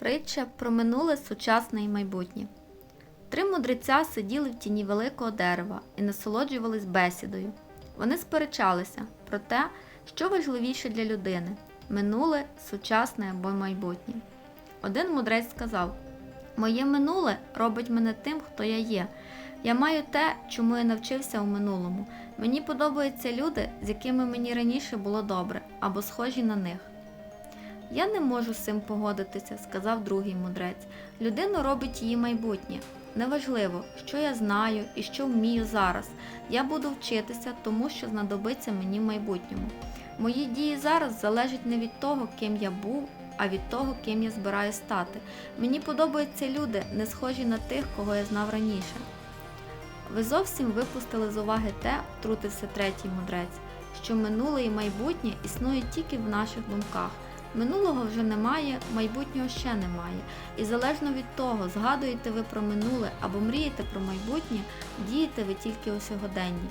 Притча про минуле, сучасне і майбутнє. Три мудреця сиділи в тіні великого дерева і насолоджувались бесідою. Вони сперечалися про те, що важливіше для людини минуле, сучасне або майбутнє. Один мудрець сказав: Моє минуле робить мене тим, хто я є. Я маю те, чому я навчився у минулому. Мені подобаються люди, з якими мені раніше було добре, або схожі на них. Я не можу з цим погодитися, сказав другий мудрець. Людину робить її майбутнє. Неважливо, що я знаю і що вмію зараз. Я буду вчитися, тому що знадобиться мені в майбутньому. Мої дії зараз залежать не від того, ким я був, а від того, ким я збираюсь стати. Мені подобаються люди, не схожі на тих, кого я знав раніше. Ви зовсім випустили з уваги те, втрутився третій мудрець, що минуле і майбутнє існують тільки в наших думках. Минулого вже немає, майбутнього ще немає. І залежно від того, згадуєте ви про минуле або мрієте про майбутнє, дієте ви тільки у сьогоденні.